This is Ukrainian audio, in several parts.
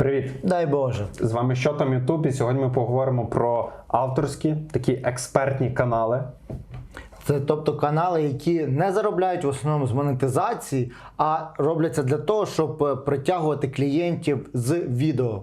Привіт! Дай Боже. З вами що там Ютуб, і сьогодні ми поговоримо про авторські такі експертні канали. Це тобто канали, які не заробляють в основному з монетизації, а робляться для того, щоб е, притягувати клієнтів з відео.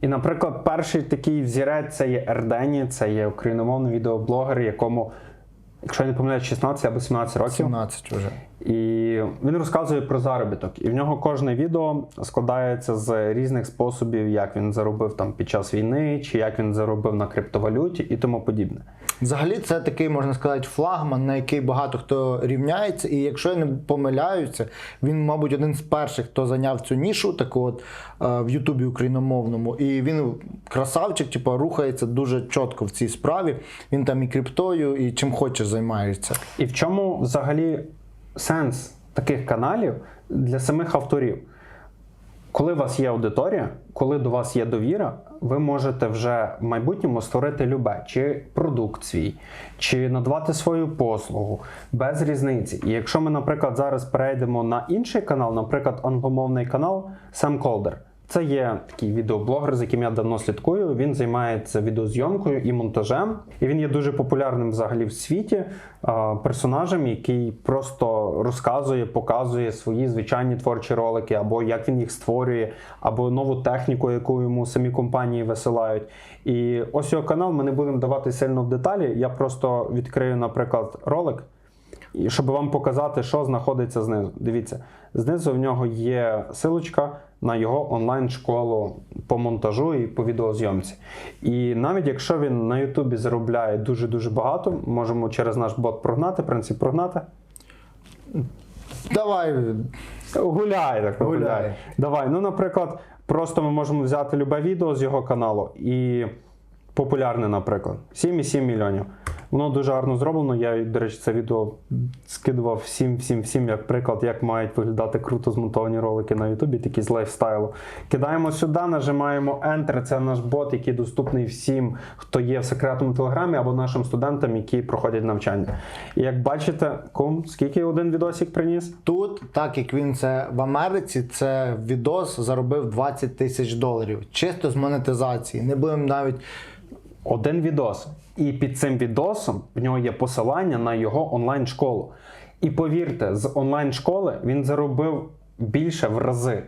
І, наприклад, перший такий взірець це є Ердені, це є україномовний відеоблогер, якому, якщо я не помиляюсь, 16 або 17 років. 17 вже. І він розказує про заробіток. І в нього кожне відео складається з різних способів, як він заробив там під час війни, чи як він заробив на криптовалюті і тому подібне. Взагалі, це такий, можна сказати, флагман, на який багато хто рівняється. І якщо я не помиляюся, він, мабуть, один з перших, хто зайняв цю нішу, таку от е, в Ютубі україномовному. І він красавчик, типу, рухається дуже чітко в цій справі. Він там і криптою, і чим хоче займається. І в чому взагалі сенс таких каналів для самих авторів? Коли у вас є аудиторія, коли до вас є довіра, ви можете вже в майбутньому створити любе, чи продукт свій, чи надавати свою послугу без різниці. І якщо ми, наприклад, зараз перейдемо на інший канал, наприклад, англомовний канал Sam Calder. Це є такий відеоблогер, з яким я давно слідкую. Він займається відеозйомкою і монтажем. І він є дуже популярним взагалі в світі персонажем, який просто розказує, показує свої звичайні творчі ролики, або як він їх створює, або нову техніку, яку йому самі компанії висилають. І ось його канал ми не будемо давати сильно в деталі. Я просто відкрию, наприклад, ролик. І щоб вам показати, що знаходиться знизу. Дивіться, знизу в нього є силочка на його онлайн-школу по монтажу і по відеозйомці. І навіть якщо він на Ютубі заробляє дуже-дуже багато, можемо через наш бот прогнати, принцип прогнати. Давай. Гуляй, так Гуляй. гуляй. Давай. Ну, наприклад, просто ми можемо взяти любе відео з його каналу і популярне, наприклад, 7,7 мільйонів. Воно дуже гарно зроблено. Я, до речі, це відео скидував всім, всім, всім як приклад, як мають виглядати круто змонтовані ролики на Ютубі, такі з лайфстайлу. Кидаємо сюди, нажимаємо Enter. Це наш бот, який доступний всім, хто є в секретному телеграмі або нашим студентам, які проходять навчання. І як бачите, кум, скільки один відосик приніс? Тут, так як він це в Америці, це відос заробив 20 тисяч доларів. Чисто з монетизації. Не будемо навіть. Один відос. І під цим відосом в нього є посилання на його онлайн-школу. І повірте, з онлайн-школи він заробив більше в рази.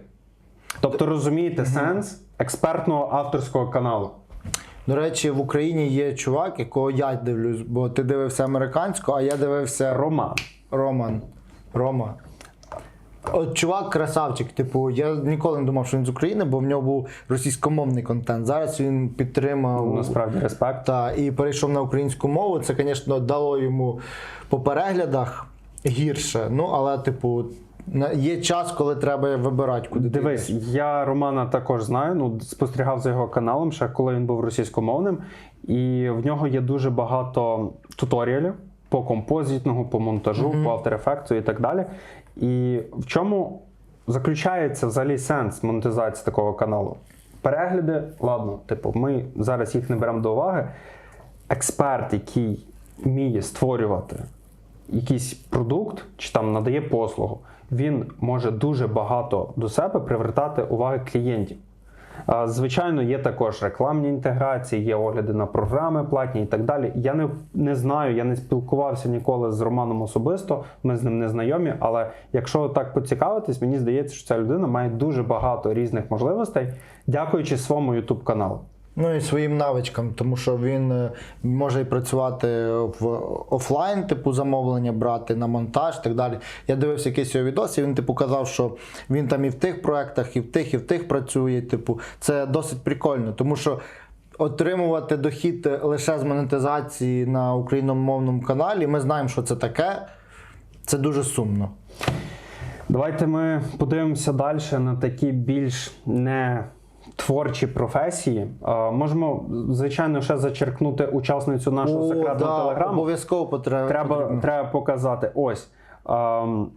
Тобто, розумієте сенс експертного авторського каналу. До речі, в Україні є чувак, якого я дивлюсь, бо ти дивився американську, а я дивився Роман. Роман. Рома. От чувак красавчик, типу, я ніколи не думав, що він з України, бо в нього був російськомовний контент. Зараз він підтримав Насправді респект. та, і перейшов на українську мову. Це, звісно, дало йому по переглядах гірше. Ну, але, типу, є час, коли треба вибирати, куди ти Дивись, йдеш. я Романа також знаю. Ну, спостерігав за його каналом, ще коли він був російськомовним, і в нього є дуже багато туторіалів по композитного, по монтажу, по After Effects і так далі. І в чому заключається взагалі сенс монетизації такого каналу? Перегляди, ладно, типу, ми зараз їх не беремо до уваги. Експерт, який вміє створювати якийсь продукт чи там надає послугу, він може дуже багато до себе привертати уваги клієнтів. Звичайно, є також рекламні інтеграції, є огляди на програми платні і так далі. Я не, не знаю, я не спілкувався ніколи з Романом особисто, ми з ним не знайомі. Але якщо так поцікавитись, мені здається, що ця людина має дуже багато різних можливостей, дякуючи своєму YouTube каналу. Ну і своїм навичкам, тому що він е, може і працювати в офлайн, типу замовлення брати на монтаж і так далі. Я дивився якийсь його відос, і він типу казав, що він там і в тих проектах, і в тих, і в тих працює. Типу, це досить прикольно, тому що. Отримувати дохід лише з монетизації на україномовному каналі, ми знаємо, що це таке. Це дуже сумно. Давайте ми подивимося далі на такі більш не творчі професії. Е, можемо, звичайно, ще зачеркнути учасницю нашого О, секретного да, телеграму. Обов'язково потре- Треба, треба показати. Ось. Ем,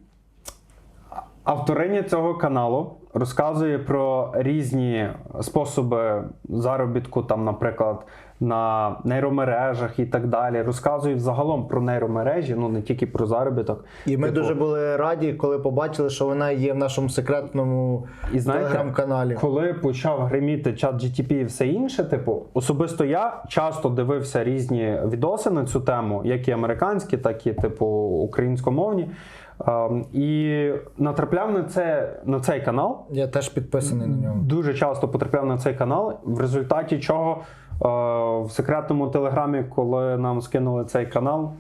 авториня цього каналу розказує про різні способи заробітку, там, наприклад, на нейромережах і так далі. Розказує взагалом про нейромережі, ну не тільки про заробіток. І ми Типу, дуже були раді, коли побачили, що вона є в нашому секретному І телеграм-каналі. Коли почав гриміти чат GTP і все інше, типу, особисто я часто дивився різні відоси на цю тему, як і американські, так і типу українськомовні. Ем, і натрапляв на це на цей канал. Я теж підписаний на нього. Дуже часто потрапляв на цей канал, в результаті чого в секретному телеграмі, коли нам скинули цей канал,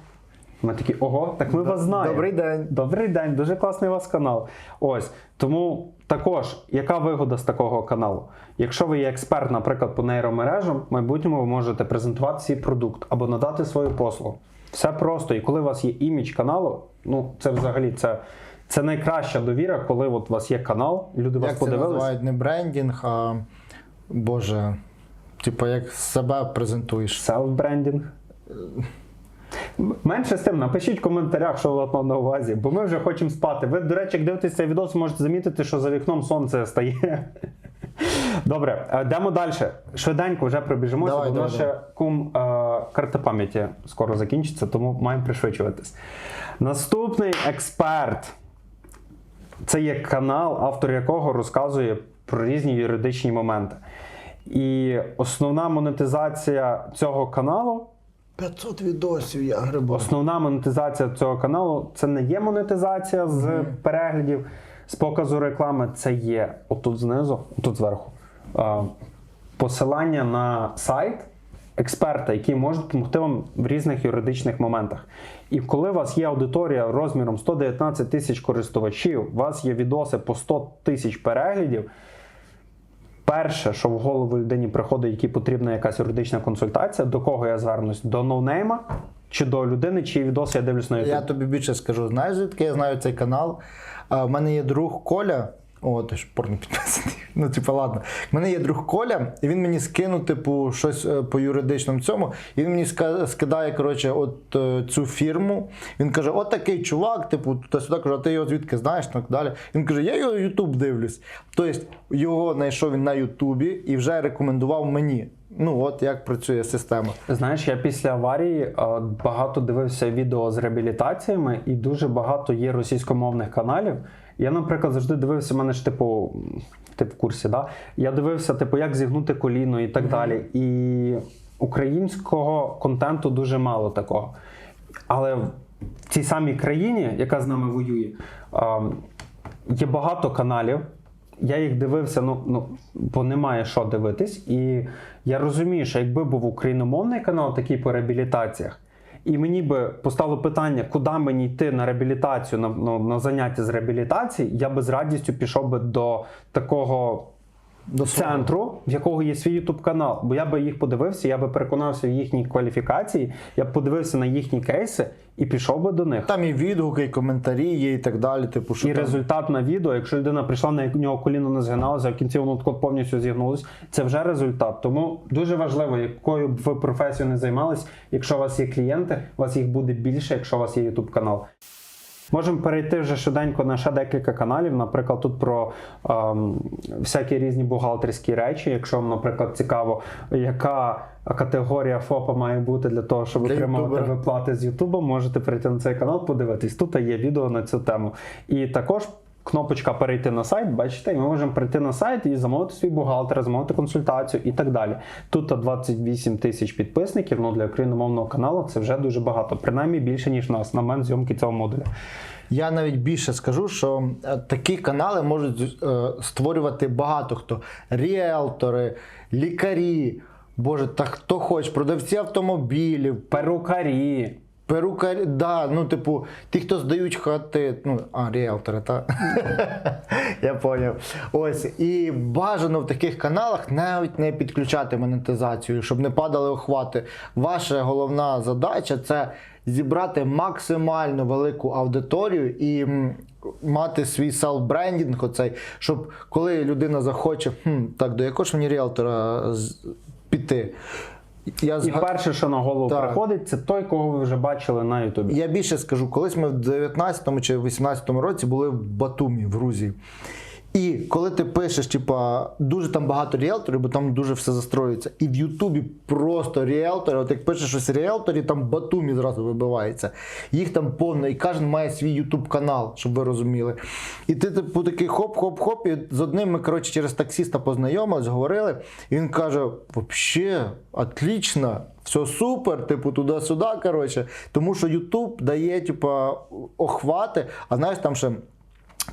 ми такі, ого, так ми вас знаємо. Добрий день. Добрий день, дуже класний у вас канал. Ось тому також, яка вигода з такого каналу? Якщо ви є експерт, наприклад, по нейромережам, в майбутньому ви можете презентувати свій продукт або надати свою послугу. Все просто. І коли у вас є імідж каналу, ну це взагалі це, це найкраща довіра, коли от у вас є канал, люди вас Як це подивилися. називають не брендінг, а Боже, типа як себе презентуєш. Селф-брендінг. Менше з тим, напишіть в коментарях, що мав на увазі, бо ми вже хочемо спати. Ви, до речі, як дивитесь цей відео, можете замітити, що за вікном сонце стає. Добре, е, йдемо далі. Швиденько вже пробіжимося, Давай, бо давай, наша кум е, карта пам'яті скоро закінчиться, тому маємо пришвидшуватись. Наступний експерт. Це є канал, автор якого розказує про різні юридичні моменти. І основна монетизація цього каналу 500 відосів я грибу. Основна монетизація цього каналу це не є монетизація з переглядів, з показу реклами. Це є отут знизу, отут зверху. Посилання на сайт експерта, який може допомогти вам в різних юридичних моментах. І коли у вас є аудиторія розміром 119 тисяч користувачів, у вас є відоси по 100 тисяч переглядів. Перше, що в голову людині приходить, якій потрібна якась юридична консультація, до кого я звернусь? До ноунейма чи до людини, чиї відоси я дивлюсь на YouTube? Я тобі більше скажу, знаєш, звідки я знаю цей канал. У мене є друг Коля. О, ти ж порно підписаний. Ну, типу, ладно. У мене є друг Коля, і він мені скинув, типу, щось е, по юридичному цьому. І він мені скидає, коротше, от е, цю фірму. Він каже: от такий чувак, типу, туди сюди каже, а ти його звідки знаєш? Так далі. Він каже, я його Ютуб дивлюсь. Тобто його знайшов він на Ютубі і вже рекомендував мені. Ну, от як працює система. Знаєш, я після аварії е, багато дивився відео з реабілітаціями, і дуже багато є російськомовних каналів. Я, наприклад, завжди дивився, в мене ж типу, ти в курсі, да? я дивився, типу, як зігнути коліно і так далі. І українського контенту дуже мало такого. Але в цій самій країні, яка з нами воює, є багато каналів. Я їх дивився, ну, ну бо немає що дивитись. І я розумію, що якби був україномовний канал, такий по реабілітаціях, і мені би постало питання, куди мені йти на реабілітацію, на, ну, на заняття з реабілітації, я би з радістю пішов би до такого До центру, в якого є свій YouTube канал. Бо я би їх подивився, я би переконався в їхній кваліфікації, я б подивився на їхні кейси і пішов би до них. Там і відгуки, і коментарі є, і так далі. Типу, що І там... результат на відео, якщо людина прийшла, на нього коліно не згиналося, а в кінці воно тако повністю зігнулось, це вже результат. Тому дуже важливо, якою б ви професією не займались, якщо у вас є клієнти, у вас їх буде більше, якщо у вас є YouTube канал. Можемо перейти вже швиденько на ще декілька каналів. Наприклад, тут про ем, всякі різні бухгалтерські речі. Якщо вам, наприклад, цікаво, яка категорія ФОПа має бути для того, щоб Для отримувати виплати з Ютуба, можете перейти на цей канал, подивитись. Тут є відео на цю тему. І також. Кнопочка перейти на сайт, бачите, і ми можемо перейти на сайт і замовити свій бухгалтера, замовити консультацію і так далі. Тут 28 тисяч підписників. Ну для україномовного каналу це вже дуже багато, принаймні більше ніж нас на момент зйомки цього модуля. Я навіть більше скажу, що е, такі канали можуть е, створювати багато хто. Ріелтори, лікарі, боже, та хто хоче, продавці автомобілів, Перукарі. Перукарі, да, ну, типу, ті, хто здають хати, ну, а, ріелтори, так. Я поняв. Ось. І бажано в таких каналах навіть не підключати монетизацію, щоб не падали охвати. Ваша головна задача це зібрати максимально велику аудиторію і мати свій селф-брендінг, оцей, щоб коли людина захоче, хм, так, до якого ж мені ріелтора піти. Я І зга- перше, що на голову Так. приходить, це той, кого ви вже бачили на Ютубі. Я більше скажу, колись ми в 19-му чи 18-му році були в Батумі, в Грузії. І коли ти пишеш, типа, дуже там багато ріелторів, бо там дуже все застроюється. І в Ютубі просто ріелтори, от як пишеш щось ріелторі, там Батумі зразу вибивається. Їх там повно, і кожен має свій Ютуб канал, щоб ви розуміли. І ти, типу, такий хоп-хоп-хоп, і з одним ми, коротше, через таксіста познайомились, говорили, і він каже: вообще, отлично. Все супер, типу, туди-сюди, коротше. Тому що Ютуб дає, типу, охвати, а знаєш, там ще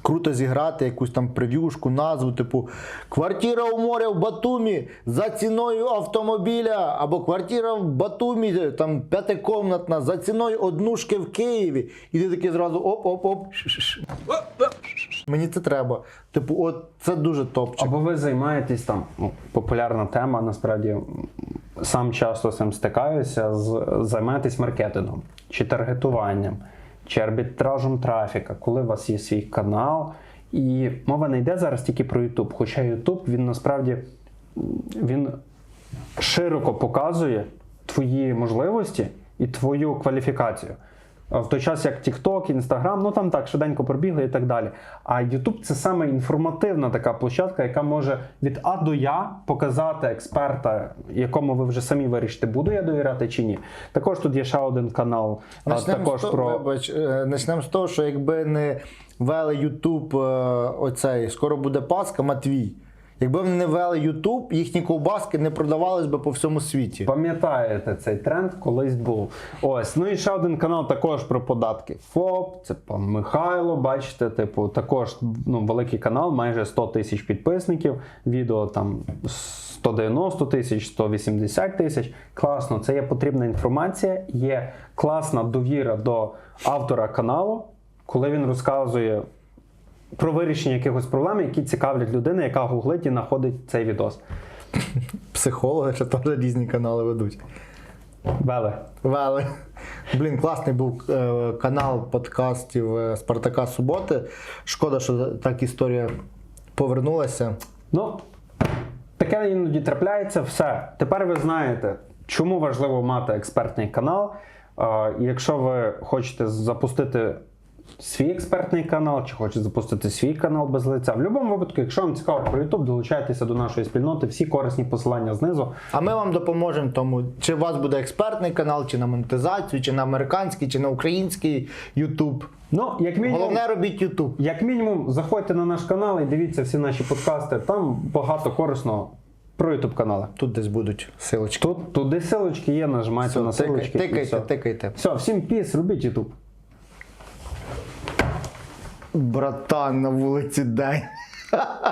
круто зіграти якусь там прев'юшку, назву, типу Квартира у моря в Батумі за ціною автомобіля, або квартира в Батумі, там п'ятикомнатна, за ціною однушки в Києві. І ти такий зразу оп-оп-оп. Мені це треба. Типу, от це дуже топчик. Або ви займаєтесь там, ну, популярна тема, насправді сам часто з цим стикаюся, з, займаєтесь маркетингом, чи таргетуванням, чи арбітражем трафіка, коли у вас є свій канал. І мова не йде зараз тільки про YouTube. Хоча YouTube він насправді він широко показує твої можливості і твою кваліфікацію. А В той час, як TikTok, Instagram, ну там так швиденько пробігли і так далі. А YouTube це саме інформативна така площадка, яка може від А до Я показати експерта, якому ви вже самі вирішите, буду я довіряти чи ні. Також тут є ще один канал, а, Начнемо також того, про вибач, е, начнемо з того, що якби не вели е, оцей, скоро буде Пасха, Матвій. Якби вони не вели Ютуб, їхні ковбаски не продавались би по всьому світі. Пам'ятаєте цей тренд колись був. Ось, ну і ще один канал також про податки. ФОП, це пан Михайло. Бачите, типу, також ну, великий канал, майже 100 тисяч підписників. Відео там 190 тисяч, 180 тисяч. Класно, це є потрібна інформація, є класна довіра до автора каналу, коли він розказує. Про вирішення якихось проблем, які цікавлять людину, яка гуглить і знаходить цей відос. Психологи ще теж різні канали ведуть. Вели. Вели. Блін, класний був е, канал подкастів е, Спартака Суботи. Шкода, що так історія повернулася. Ну, таке іноді трапляється. Все. Тепер ви знаєте, чому важливо мати експертний канал. І якщо ви хочете запустити свій експертний канал, чи хочете запустити свій канал без лиця, в будь-якому випадку, якщо вам цікаво про YouTube, долучайтеся до нашої спільноти. Всі корисні посилання знизу. А ми вам допоможемо тому, чи у вас буде експертний канал, чи на монетизацію, чи на американський, чи на український Ютуб. Ну, як мінімум, Головне робіть Ютуб. як мінімум, заходьте на наш канал і дивіться всі наші подкасти. Там багато корисного про YouTube канали. Тут десь будуть силочки. Тут туди силочки є, нажимайте на Все, силочки. тикайте, і все. тикайте, тикайте. Все, всім піс, робіть YouTube. Братан, на вулиці день.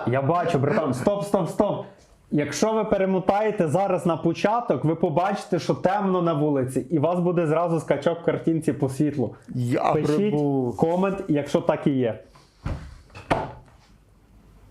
Я бачу, братан, стоп, стоп, стоп. Якщо ви перемотаєте зараз на початок, ви побачите, що темно на вулиці, і вас буде зразу скачок в картинці по світлу. Я Пишіть прибув. комент, якщо так і є.